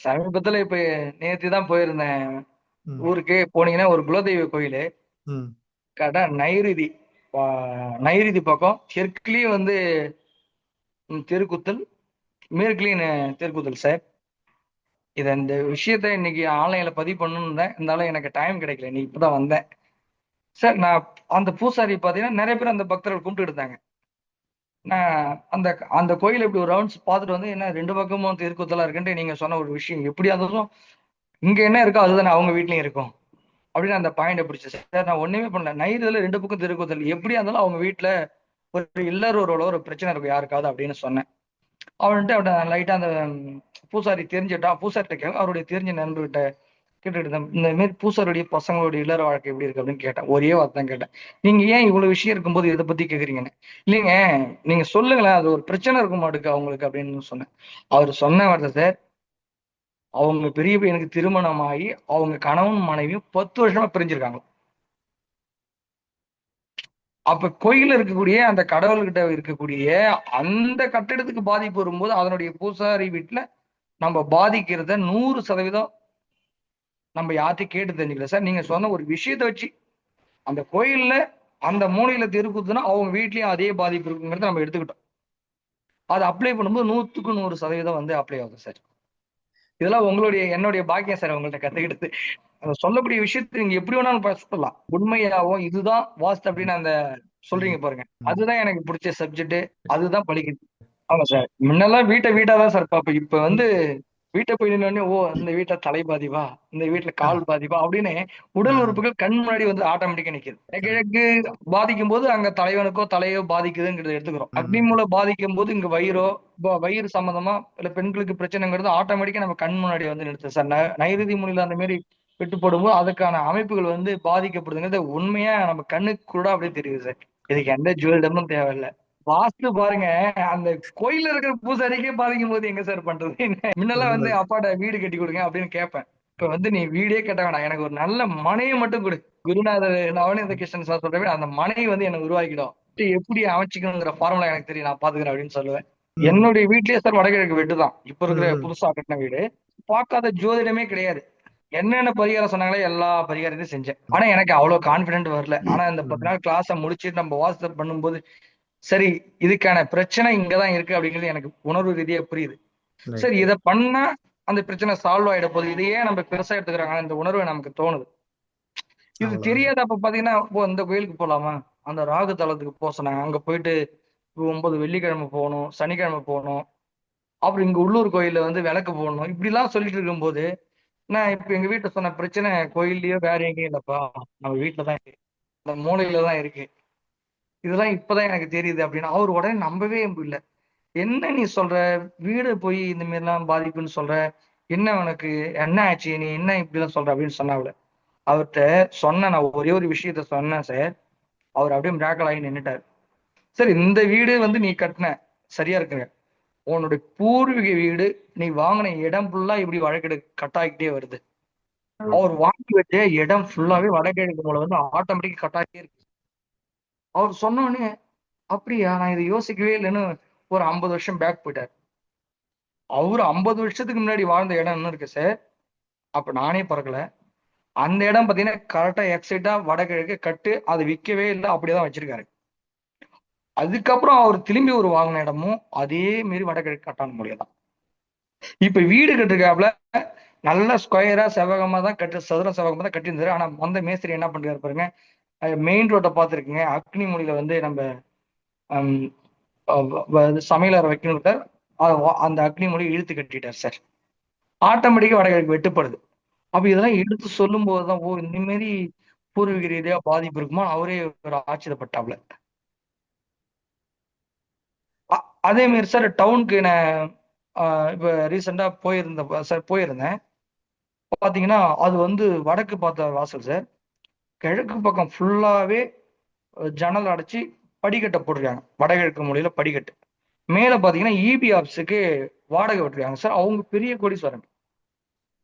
சமீபத்துல இப்ப நேத்து தான் போயிருந்தேன் ஊருக்கு போனீங்கன்னா ஒரு குலதெய்வ கோயிலு. கடை நைருதி. நைருதி பக்கம். தெற்குலயும் வந்து தெருக்குத்தல். மேற்குலயும் தெருக்குத்தல் சார். இத இந்த விஷயத்த இன்னைக்கு ஆன்லைன்ல பதிவு பண்ணணும்னு இருந்தாலும் எனக்கு டைம் கிடைக்கல. இன்னைக்கு இப்பதான் வந்தேன். சார் நான் அந்த பூசாரி பாத்தீங்கன்னா நிறைய பேர் அந்த பக்தர்கள் கும்பிட்டு இருந்தாங்க அந்த அந்த கோயில் இப்படி ஒரு ரவுண்ட்ஸ் பார்த்துட்டு வந்து என்ன ரெண்டு பக்கமும் தெருக்குத்தலா இருக்குன்ட்டு நீங்க சொன்ன ஒரு விஷயம். எப்படியா இருந்தாலும் இங்க என்ன இருக்கோ அதுதானே அவங்க வீட்லயும் இருக்கும். அப்படின்னு அந்த பாயிண்ட் பிடிச்சி. சார் நான் ஒண்ணுமே பண்ணல. நைதுல ரெண்டு பக்கம் திருக்குதல் எப்படியா இருந்தாலும் அவங்க வீட்டுல ஒரு இல்லறோரோட ஒரு பிரச்சனை இருக்கும். யாருக்காவது அப்படின்னு சொன்னேன். அவன்ட்டு அவட்ட லைட்டா அந்த பூசாரி தெரிஞ்சுட்டா பூசாரிட்ட கேட்க அவருடைய தெரிஞ்ச நண்பர்கிட்ட கேட்டுட்டு இருந்தேன். இந்த மாதிரி பூசாரியுடைய பசங்களுடைய இல்லற வாழ்க்கை எப்படி இருக்கு அப்படின்னு கேட்டேன். ஒரே வார்த்தை கேட்டேன். நீங்க ஏன் இவ்வளவு விஷயம் இருக்கும்போது இதை பத்தி கேக்குறீங்கன்னு? இல்லைங்க நீங்க சொல்லுங்களேன் அது ஒரு பிரச்சனை இருக்க மாட்டுக்கு அவங்களுக்கு அப்படின்னு சொன்னேன். அவர் சொன்ன வார்த்தை சார் அவங்க பெரிய பையனுக்கு திருமணமாகி அவங்க கணவன் மனைவியும் பத்து வருஷமா பிரிஞ்சிருக்காங்க அப்ப கோயில்ல இருக்கக்கூடிய அந்த கடவுள்கிட்ட இருக்கக்கூடிய அந்த கட்டிடத்துக்கு பாதிப்பு வரும்போது அதனுடைய பூசாரி வீட்டுல நம்ம பாதிக்கிறத நூறு சதவீதம் நம்ம யார்கிட்டயும் கேட்டு தெரிஞ்சுக்கல. சார் நீங்க சொன்ன ஒரு விஷயத்த வச்சு அந்த கோயில்ல அந்த மூலையில தெருக்குத்துனா அவங்க வீட்லயும் அதே பாதிப்பு இருக்குங்கிறத நம்ம எடுத்துக்கிட்டோம். அதை அப்ளை பண்ணும்போது நூத்துக்கு நூறு சதவீதம் வந்து அப்ளை ஆகுது சார். இதெல்லாம் உங்களுடைய என்னுடைய பாக்கியம் சார் உங்கள்ட்ட கத்துக்கிட்டது. அந்த சொல்லக்கூடிய விஷயத்தை நீங்க எப்படி வேணாலும் சொல்லலாம் உண்மையாவும் இதுதான் வாஸ்து அப்படின்னு அந்த சொல்றீங்க பாருங்க. அதுதான் எனக்கு பிடிச்ச சப்ஜெக்ட் அதுதான் படிக்கிறது ஆமா சார். முன்னெல்லாம் வீட்டை வீட்டா தான் சார் பாப்போம் இப்ப வந்து வீட்டை போய் நின்னோடனே ஓ இந்த வீட்டுல தலை பாதிப்பா இந்த வீட்டுல கால் பாதிப்பா அப்படின்னு உடல். உறுப்புகள் கண் முன்னாடி வந்து ஆட்டோமேட்டிக்கா நிக்குது. கிழக்கு பாதிக்கும் போது அங்க தலைவனுக்கோ தலையோ பாதிக்குதுங்கிறத எடுத்துக்கிறோம். அக்னி மூலை பாதிக்கும் போது இங்க வயிறோ வயிறு சம்பந்தமா இல்ல பெண்களுக்கு பிரச்சனைங்கிறது ஆட்டோமேட்டிக்கா நம்ம கண் முன்னாடி வந்து நிறுத்துது. சார் நைருதி முனில அந்த மாதிரி வெட்டுப்படும்போது அதுக்கான அமைப்புகள் வந்து பாதிக்கப்படுதுங்கிறது உண்மையா நம்ம கண்ணுக்கு கூட அப்படியே தெரியுது சார். இதுக்கு எந்த ஜுவல்டமும் தேவையில்லை. வாஸ்து பாருங்க அந்த கோயில்ல இருக்கிற பூசாரிக்கே பாதிக்கும் போது எங்க சார் பண்றது? முன்னெல்லாம் வந்து அப்பாட்ட வீடு கட்டி கொடுங்க அப்படின்னு கேட்பேன் இப்ப வந்து நீ வீடே கட்ட வேணாம். எனக்கு ஒரு நல்ல மனையை மட்டும் கொடு. குருநாதர் நவநீத கிருஷ்ணன் சார் சொல்ற மாதிரி அந்த மனைவி வந்து எனக்கு உருவாக்கிடும். எப்படி அமைச்சிக்கணுங்கிற ஃபார்முலா எனக்கு தெரியும். நான் பாத்துக்கிறேன் அப்படின்னு சொல்லுவேன். என்னுடைய வீட்லயே சார் வடகிழக்கு வீடு தான். இப்ப இருக்கிற. புதுசா கட்டின வீடு. பார்க்காத ஜோதிடமே கிடையாது. என்னென்ன பரிகாரம் சொன்னாங்களோ எல்லா பரிகாரத்தையும் செஞ்சேன். ஆனா எனக்கு அவ்வளவு கான்பிடென்ட் வரல. ஆனா இந்த பத்து நாள் கிளாஸ முடிச்சு நம்ம வாட்ஸ்அப் பண்ணும்போது சரி இதுக்கான பிரச்சனை இங்கதான் இருக்கு அப்படிங்கிறது எனக்கு உணர்வு ரீதியா புரியுது. சரி இத பண்ணா அந்த பிரச்சனை சால்வ் ஆயிட போகுது. இதையே நம்ம பெருசா எடுத்துக்கிறாங்க இந்த உணர்வு நமக்கு தோணுது. இது. தெரியாத அப்ப பாத்தீங்கன்னா இந்த கோயிலுக்கு போலாமா? அந்த ராகு தலத்துக்கு போக சொன்னாங்க. அங்க போயிட்டு ஒன்பது வெள்ளிக்கிழமை போகணும் சனிக்கிழமை போகணும். அப்புறம் இங்க உள்ளூர் கோயில்ல வந்து விளக்கு போடணும். இப்படி எல்லாம் சொல்லிட்டு இருக்கும்போது நான் இப்ப எங்க வீட்டுல சொன்ன பிரச்சனை கோயில்லயோ வேற எங்கேயும் இல்லப்பா. நம்ம வீட்டுல தான் இருக்கு. அந்த மூலையில தான் இருக்கு. இதெல்லாம் இப்பதான் எனக்கு தெரியுது அப்படின்னு அவர் உடனே நம்பவே இல்லை என்ன நீ சொல்ற? வீடு போய் இந்த மாதிரி எல்லாம் பாதிப்புன்னு சொல்ற? என்ன உனக்கு என்ன ஆச்சு? நீ என்ன இப்படி எல்லாம் சொல்ற அப்படின்னு சொன்னாவில அவர்கிட்ட சொன்ன நான் ஒரே ஒரு விஷயத்த சொன்னேன் சார் அவர் அப்படியே மிராக்கல் ஆகி நின்னுட்டாரு. சார் இந்த வீடு வந்து நீ கட்டின. சரியா இருக்குங்க. உன்னுடைய பூர்வீக வீடு நீ வாங்கின இடம் ஃபுல்லா இப்படி வழக்கெடு கட்டாகிட்டே வருது. அவர் வாங்கி வச்ச இடம் ஃபுல்லாவே வடகிழக்கு மூலம் வந்து ஆட்டோமேட்டிக் கட்டாகிட்டே இருக்கு. அவர் சொன்னோடனே அப்படியா நான் இதை யோசிக்கவே இல்லைன்னு ஒரு ஐம்பது வருஷம் பேக் போயிட்டார். அவரு ஐம்பது வருஷத்துக்கு முன்னாடி வாழ்ந்த இடம் என்ன இருக்கு சார் அப்ப நானே பிறக்கல. அந்த இடம் பாத்தீங்கன்னா கரெக்டா எக்ஸைட்டா வடகிழக்கு கட்டு அதை விற்கவே இல்லை அப்படியேதான் வச்சிருக்காரு. அதுக்கப்புறம் அவர் திரும்பி ஒரு வாங்கின இடமும் அதே மாரி வடகிழக்கு கட்டான முடியாதான் இப்ப வீடு கட்டிருக்காப்புல நல்ல ஸ்கொயரா செவகமா தான் கட்டு சதுர செவகமா தான் கட்டியிருந்தாரு. ஆனா வந்த மேஸ்திரி என்ன பண்றாரு பாருங்க மெயின் ரோட்டை பார்த்துருக்குங்க. அக்னி மொழியில வந்து நம்ம ஹம், சமையலறை வைக்கணும் சார் அந்த அக்னி மொழி இழுத்து கட்டிட்டார் சார் ஆட்டோமேட்டிக்காக வடகிழக்கு வெட்டுப்படுது. அப்போ இதெல்லாம் எடுத்து சொல்லும் போதுதான் ஓ இந்த மாதிரி பூர்வீக ரீதியா பாதிப்பு இருக்குமா அவரே ஒரு ஆச்சரியப்பட்டாப்ல. அதே மாதிரி சார் டவுனுக்கு நான் இப்போ ரீசெண்டாக போயிருந்த சார் போயிருந்தேன். பார்த்தீங்கன்னா அது வந்து வடக்கு பார்த்த வாசல் சார் கிழக்கு பக்கம் ஃபுல்லாவே ஜன்னல் அடைச்சி படிக்கட்டை போட்டிருக்காங்க. வடகிழக்கு மூலையில படிக்கட்டு. மேல பாத்தீங்கன்னா இபி ஆஃபீஸுக்கு வாடகை விட்டுருக்காங்க. சார் அவங்க பெரிய கோடீஸ்வரன்.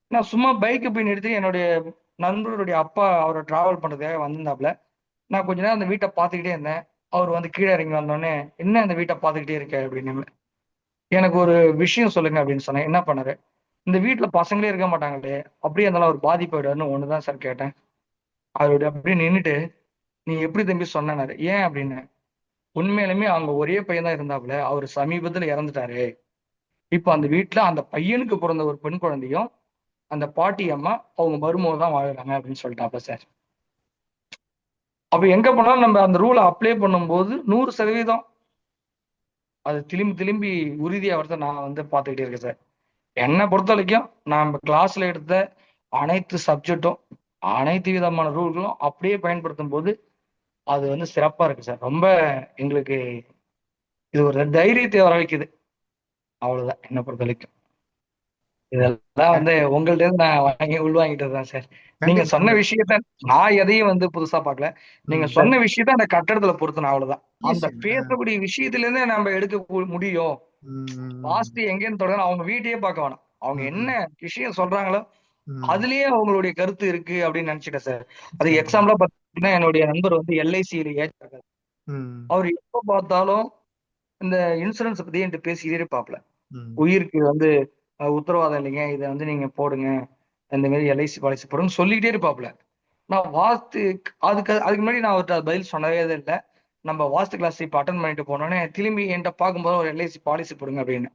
நான் சும்மா பைக்கை போய் நிறுத்தி என்னுடைய நண்பருடைய அப்பா அவரை டிராவல் பண்றதுக்காக வந்திருந்தாப்புல நான் கொஞ்ச நேரம் அந்த வீட்டை பார்த்துக்கிட்டே இருந்தேன். அவர் வந்து கீழே இறங்கி வந்தோடனே என்ன அந்த வீட்டை பார்த்துக்கிட்டே இருக்க? அப்படின்னு எனக்கு ஒரு விஷயம் சொல்லுங்க அப்படின்னு சொன்னேன். என்ன பண்ணாரு? இந்த வீட்டுல பசங்களே இருக்க மாட்டாங்களே. அப்படியே இருந்தாலும் அவர் ஒன்று ஒண்ணுதான் சார் கேட்டேன். அவரோட அப்படியே நின்னுட்டு நீ எப்படி தம்பி சொன்னாரு ஏன் அப்படின்னு? உண்மையிலுமே அவங்க ஒரே பையன் தான் இருந்தாப்புல அவர் சமீபத்துல இறந்துட்டாரு. இப்போ அந்த வீட்டுல அந்த பையனுக்கு பிறந்த ஒரு பெண் குழந்தையும் அந்த பாட்டி அம்மா அவங்க மருமக தான் வாழ்றாங்க அப்படின்னு சொல்லிட்டாப்ப சார். அப்ப எங்க போனாலும் நம்ம அந்த ரூலை அப்ளை பண்ணும்போது நூறு சதவீதம். அது திரும்பி திரும்பி உறுதி அவர்த்த நான் வந்து பார்த்துக்கிட்டே இருக்கேன் சார். என்னை பொறுத்த வரைக்கும் நம்ம கிளாஸ்ல எடுத்த அனைத்து சப்ஜெக்டும் அனைத்து விதமான ரூல்களும் அப்படியே பயன்படுத்தும் போது அது வந்து சிறப்பா இருக்கு சார். ரொம்ப எங்களுக்கு இது ஒரு தைரியத்தை வர வைக்குது. அவ்வளவுதான். என்னை பொறுத்த வரைக்கும். இதெல்லாம் வந்து உங்கள்ட்ட இருந்து நான் வாங்கி உள்வாங்கிட்டது தான் சார். நீங்க சொன்ன விஷயத்த நான் எதையும் வந்து புதுசா பார்க்கல. நீங்க சொன்ன விஷயத்த அந்த கட்டடத்துல பொருத்தணும் அவ்வளவுதான். அந்த. பேசக்கூடிய விஷயத்துல இருந்தே நம்ம எடுக்க முடியும். வாஸ்து எங்கேன்னு தொடங்க அவங்க வீட்டையே பார்க்க வேணாம். அவங்க என்ன விஷயம் சொல்றாங்களோ அதுலயே அவங்களுடைய கருத்து இருக்கு அப்படின்னு நினைச்சிட்டேன் சார். அது. எக்ஸாம்பிளா பாத்தீங்கன்னா என்னுடைய நண்பர் வந்து எல்ஐசியில ஏற்றாங்க ம், அவர் எப்ப பார்த்தாலும் இந்த இன்சூரன்ஸ் பத்தி என்கிட்ட பேசிக்கிட்டே இருப்பாப்ல. உயிருக்கு வந்து உத்தரவாதம் இல்லைங்க இதை வந்து நீங்க போடுங்க இந்த மாதிரி எல்ஐசி பாலிசி போடுங்க சொல்லிக்கிட்டே இருப்பாப்ல. நான் வாஸ்து அதுக்கு அதுக்கு முன்னாடி நான் அவர்கிட்ட பதில் சொன்னதே இல்லை. நம்ம வாஸ்து கிளாஸ் இப்போ அட்டன் பண்ணிட்டு போனோடனே திரும்பி என்கிட்ட பார்க்கும்போது ஒரு எல்ஐசி பாலிசி போடுங்க அப்படின்னு.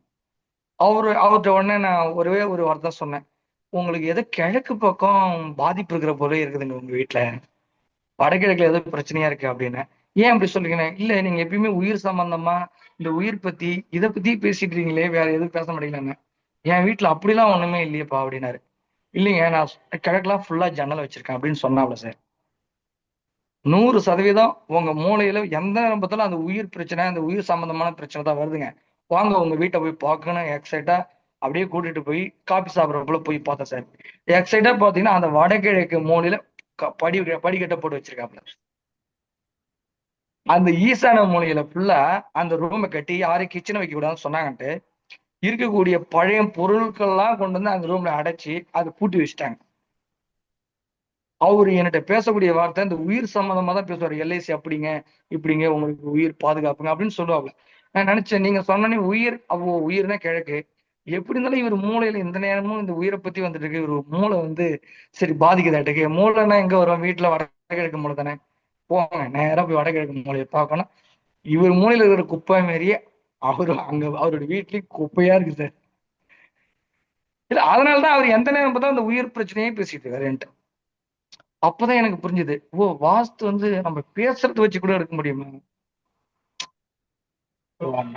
அவரு அவர்கிட்ட உடனே நான் ஒரே ஒரு வார்த்தை சொன்னேன். உங்களுக்கு எதோ கிழக்கு பக்கம் பாதிப்பு இருக்கிற போல இருக்குதுங்க உங்க வீட்டுல வடகிழக்குல ஏதோ பிரச்சனையா இருக்கு அப்படின்னு. ஏன் அப்படி சொல்றீங்க? இல்ல நீங்க எப்பயுமே உயிர் சம்பந்தமா இந்த உயிர் பத்தி இதை பத்தி பேசிட்டு இருக்கீங்களே வேற எதுவும் பேச மாட்டீங்களான்னு என் வீட்டுல அப்படிலாம் ஒண்ணுமே இல்லையேப்பா அப்படின்னாரு. இல்லைங்க நான் கிழக்குலாம் ஃபுல்லா ஜன்னல் வச்சிருக்கேன் அப்படின்னு சொன்னாப்ல சார் நூறு சதவீதம் உங்க மூளையில எந்த நேரத்துல அந்த உயிர் பிரச்சனை அந்த உயிர் சம்பந்தமான பிரச்சனை தான் வருதுங்க. வாங்க உங்க வீட்டை போய் பார்க்கணும் எக்ஸைட்டா அப்படியே கூட்டிட்டு போய் காபி சாப்பிட்றப்பல போய் பார்த்தேன் சார். எக்ஸைட்டா பாத்தீங்கன்னா அந்த வடகிழக்கு மூலையில க- படி படிக்கட்டை போட்டு வச்சிருக்காப்ல அந்த ஈசான மூலையில ஃபுல்லா அந்த ரூமை கட்டி யாரையும் கிச்சனை வைக்க கூடாதுன்னு சொன்னாங்கன்ட்டு இருக்கக்கூடிய பழைய பொருட்கள்லாம் கொண்டு வந்து அந்த ரூம்ல அடைச்சி அதை பூட்டி வச்சுட்டாங்க. அவர் என்கிட்ட பேசக்கூடிய வார்த்தை இந்த உயிர் சம்பந்தமா தான் பேசுவார். எல்ஐசி அப்படிங்க இப்படிங்க உங்களுக்கு உயிர் பாதுகாப்புங்க அப்படின்னு சொல்லுவாங்க நான் நினைச்சேன் நீங்க சொன்னே உயிர் அவ்வளோ உயிர்னா கிழக்கு. எப்படி இருந்தாலும் இவர் மூளையில இந்த நேரமும் இந்த உயிரை பத்தி வந்துட்டு இருக்கு. இவர் மூளை வந்து சரி பாதிக்குதாட்டுக்கு மூளைன்னா எங்க வரும்? வீட்டுல வடகிழக்கு மூளை தானே? போங்க. நேரம் போய் வடகிழக்கு மூலையை பார்க்கணும். இவர் மூலையில இருக்கிற குப்பை மாரியே அவரு அங்க அவருடைய வீட்லயும் குப்பையா இருக்கு சார். இல்ல அதனாலதான் அவர் எந்த நேரம் பார்த்தா அந்த உயிர் பிரச்சனையே பேசிட்டு இருக்காரு அப்பதான் எனக்கு புரிஞ்சுது. ஓ வாஸ்து வந்து நம்ம பேசுறது வச்சு கூட எடுக்க முடியுமா?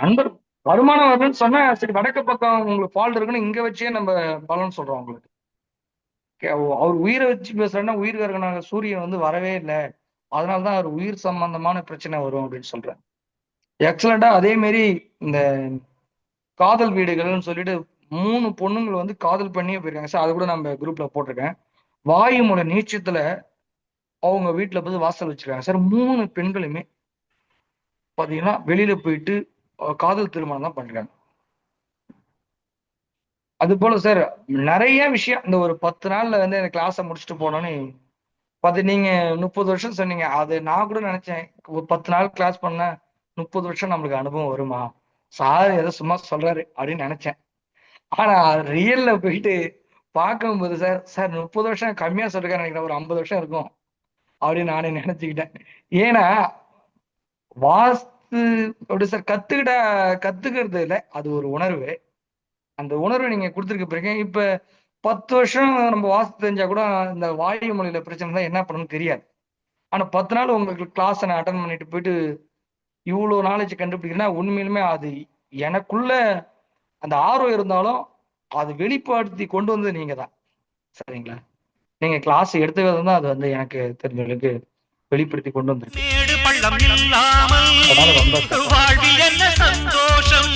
நண்பர் வருமானம் வருதுன்னு சொன்னா சரி வடக்கு பக்கம் உங்களுக்கு ஃபால்ட் இருக்குன்னு இங்க வச்சே நம்ம பலன் சொல்றோம் உங்களுக்கு. அவர் உயிரை வச்சு பேசுறேன்னா உயிர் கருகனாக சூரியன் வந்து வரவே இல்லை. அதனாலதான் அவர் உயிர் சம்பந்தமான பிரச்சனை வரும் அப்படின்னு சொல்றேன். எக்ஸலண்டா அதே மாரி இந்த காதல் வீடுகள்னு சொல்லிட்டு மூணு பொண்ணுங்களை வந்து காதல் பண்ணியே போயிருக்காங்க. சார் அது கூட நம்ம குரூப்ல போட்டிருக்கேன். வாயுமூல நீச்சத்துல அவங்க வீட்டுல போய் வாசல் வச்சிருக்காங்க. சார் மூணு பெண்களுமே பாத்தீங்கன்னா வெளியில போயிட்டு காதல் திருமணம் தான் பண்றாங்க. அது போல சார் நிறைய விஷயம் இந்த ஒரு பத்து நாள்ல வந்து இந்த கிளாஸை முடிச்சுட்டு போனோன்னு பார்த்து நீங்க முப்பது வருஷம் சொன்னீங்க. அது நான் கூட நினைச்சேன் ஒரு பத்து நாள் கிளாஸ் பண்ண முப்பது வருஷம் நம்மளுக்கு அனுபவம் வருமா? சார் ஏதோ சும்மா சொல்றாரு அப்படின்னு நினைச்சேன். ஆனா ரியல்ல போயிட்டு பார்க்கும்போது சார் சார் முப்பது வருஷம் கம்மியா சொல்லிருக்காரு நினைக்கிறேன். ஒரு ஐம்பது வருஷம் இருக்கும் அப்படின்னு நானே நினைச்சுக்கிட்டேன். ஏன்னா வாஸ் கத்து அப்படி சார் கத்துக்கிட்ட கத்துக்கிறது இல்லை. அது ஒரு உணர்வு. அந்த உணர்வு நீங்க கொடுத்துருக்க பிறகு இப்ப பத்து வருஷம் நம்ம வாஸ்து தெரிஞ்சா கூட இந்த வாயு மொழியில பிரச்சனை தான் என்ன பண்ணணும்னு தெரியாது. ஆனா பத்து நாள் உங்களுக்கு கிளாஸ் நான் அட்டன் பண்ணிட்டு போயிட்டு இவ்வளவு நாலேஜ் கண்டுபிடிக்கிறேன்னா உண்மையிலுமே அது எனக்குள்ள அந்த ஆர்வம் இருந்தாலும் அது வெளிப்படுத்தி கொண்டு வந்தது நீங்க தான். சரிங்களா? நீங்க கிளாஸ் எடுத்த விதம் தான் அது வந்து எனக்கு தெரிஞ்சவங்களுக்கு வெளிப்படுத்தி கொண்டு வந்திருக்கு மேடு பள்ளம் இல்லாமல் அதனால ரொம்ப வாழ்வில் என்ன சந்தோஷம்